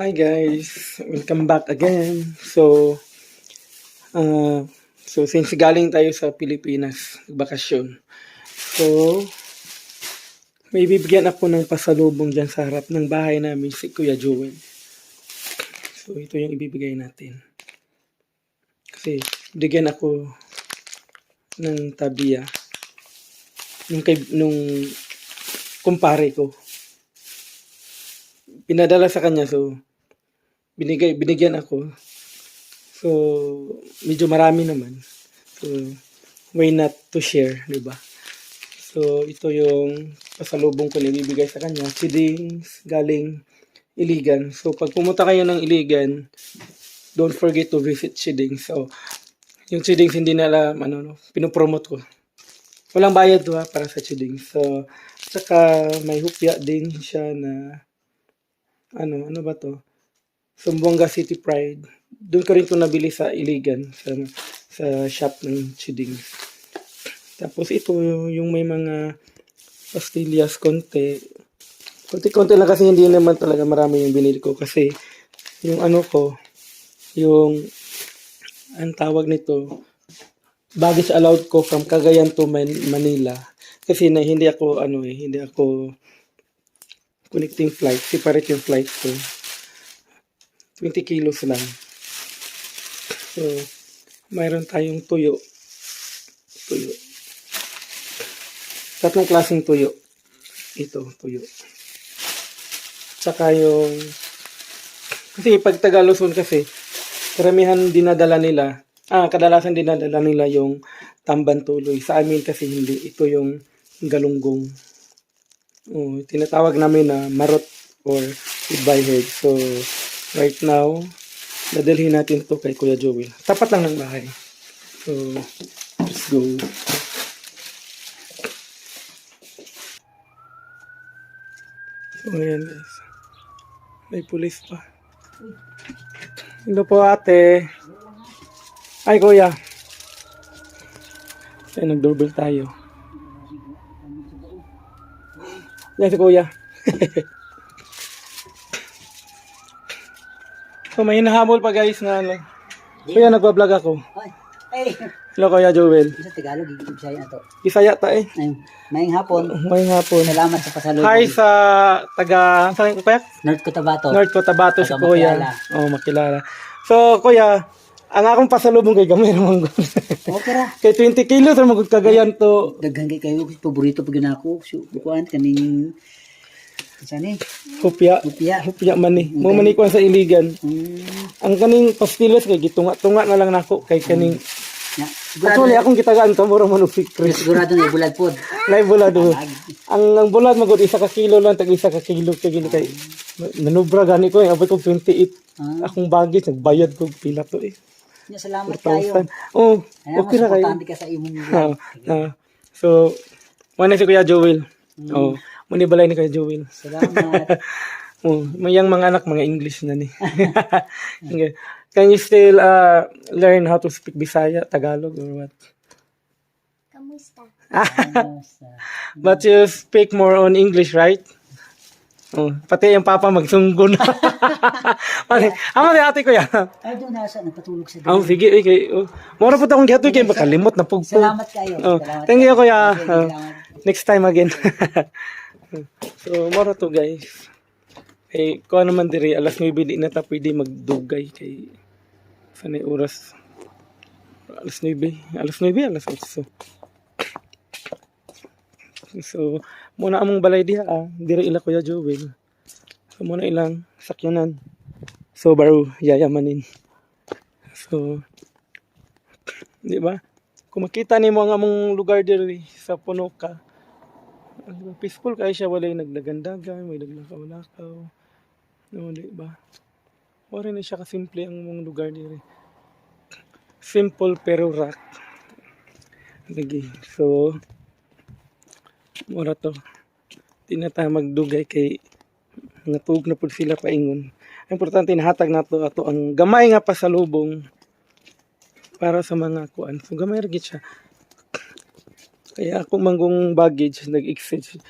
Hi guys, welcome back again. So, uh, so since galing tayo sa Pilipinas, bakasyon. So, may bibigyan ako ng pasalubong dyan sa harap ng bahay namin si Kuya Joel. So, ito yung ibibigay natin. Kasi, bigyan ako ng tabiya. Nung, kay, nung kumpare ko. Pinadala sa kanya, so, binigay, binigyan ako. So, medyo marami naman. So, why not to share, di ba? So, ito yung pasalubong ko na ibibigay sa kanya. Sidings galing Iligan. So, pag pumunta kayo ng Iligan, don't forget to visit Sidings. So, yung Sidings hindi na alam, ano, no, pinopromote ko. Walang bayad ha, para sa Sidings. So, saka may hupya din siya na, ano, ano ba to? Sumbonga City Pride. Doon ko rin ito nabili sa Iligan, sa, sa shop ng Chidings. Tapos ito, yung may mga pastillas konti. Konti-konti lang kasi hindi naman talaga marami yung binili ko. Kasi yung ano ko, yung, ang tawag nito, baggage allowed ko from Cagayan to Man- Manila. Kasi na hindi ako, ano eh, hindi ako connecting flight. Separate yung flight ko. 20 kilos lang. So, mayroon tayong tuyo. Tuyo. Tatlong klaseng tuyo. Ito, tuyo. Tsaka yung... Kasi pag Tagaluzon kasi, karamihan dinadala nila, ah, kadalasan dinadala nila yung tamban tuloy. Sa amin kasi hindi. Ito yung galunggong. Oh, tinatawag namin na marot or goodbye head. So, right now, dadalhin natin to kay Kuya Joel. Tapat lang ng bahay. So, let's go. So, ayan guys. May pulis pa. Hello po ate. Ay kuya. Ay, nag-doorbell tayo. Yan si kuya. so, may hinahabol pa guys na ano. Kuya, nagbablog ako. Hey. Hello kuya Joel. Sa Tagalog, gigitib siya ato. Isaya ta eh. Ayun. Maying hapon. May hapon. Salamat sa pasalubong. Hi sa taga, saan ko kuya? North Cotabato. North Cotabato si kuya. Makilala. Oh, makilala. So, kuya, ang akong pasalubong kay gamay naman ko. Okay ra. kay 20 kilos sa magud kagayan to. Daghan kay kayo paborito pag ako. So, kuan kaning Sani? Hupya. Lumpia. Hupya man ni. Mo man sa iligan. Hmm. Ang kaning pastillas kay gitunga-tunga na lang nako kay kaning Na, sigurado, Actually, akong kitagaan ka mura man og secret. sigurado na bulad pod. Live bulad do. Ang ang bulad magud isa ka kilo lang tag isa ka kilo kay gini kay nanubra gani ko abot ko 28 Ah. akong baggage nagbayad ko pila to eh. Nya salamat kayo. 4,000. Oh, Kaya okay ra kayo. ka sa imong Ah, ah. so, muna si Kuya Joel. Oh, muna balay ni Kuya Joel. Salamat. Oh, mayang mga anak mga English na ni. okay. Can you still uh, learn how to speak Bisaya, Tagalog or what? But you speak more on English, right? Oh, pati yung papa magsunggo na. Pati, ama si ate ko yan. Ay, doon nasa nagpatulog sa Oh, sige, okay. Oh, mura po akong gihatoy kay makalimot na pugpo. Salamat kayo. Oh, Salamat thank you kuya. Salamat. next time again. so, mura to guys. Eh, kung ano man diri, alas 9 di na ta pwede magdugay kay sanay oras. Alas 9, alas 9, alas 8. So, muna among balay diha ah. Diri ila Kuya Joel. So, muna ilang sakyanan. So, baro, yayamanin. So, di ba? Kung makita ni mo ang among lugar diri sa puno ka, ba, peaceful kay siya walay nagdagandagan, may naglakaw-lakaw. No, di ba? Wala na siya kasimple ang among lugar diri. Simple pero rock. Lagi. So, mura to. Di magdugay kay natug na pud sila paingon. Importante nahatag nato ato ang gamay nga pasalubong para sa mga kuan. So gamay ra gid siya. Kaya ako manggong baggage nag-exceed.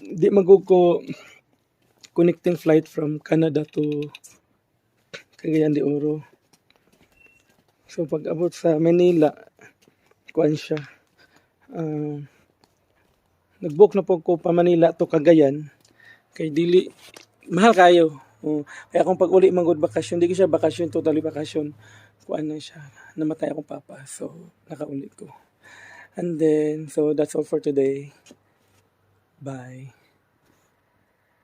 Di magug connecting flight from Canada to Cagayan de Oro. So pag abot sa Manila, kuan siya. ah, nag-book na po ko pa Manila to Cagayan. Kay dili mahal kayo. Oh, kaya kung pag uli manggod bakasyon, di ko siya bakasyon, totally bakasyon. Kuan na siya. Namatay akong papa. So, nakauli ko. And then, so that's all for today. Bye.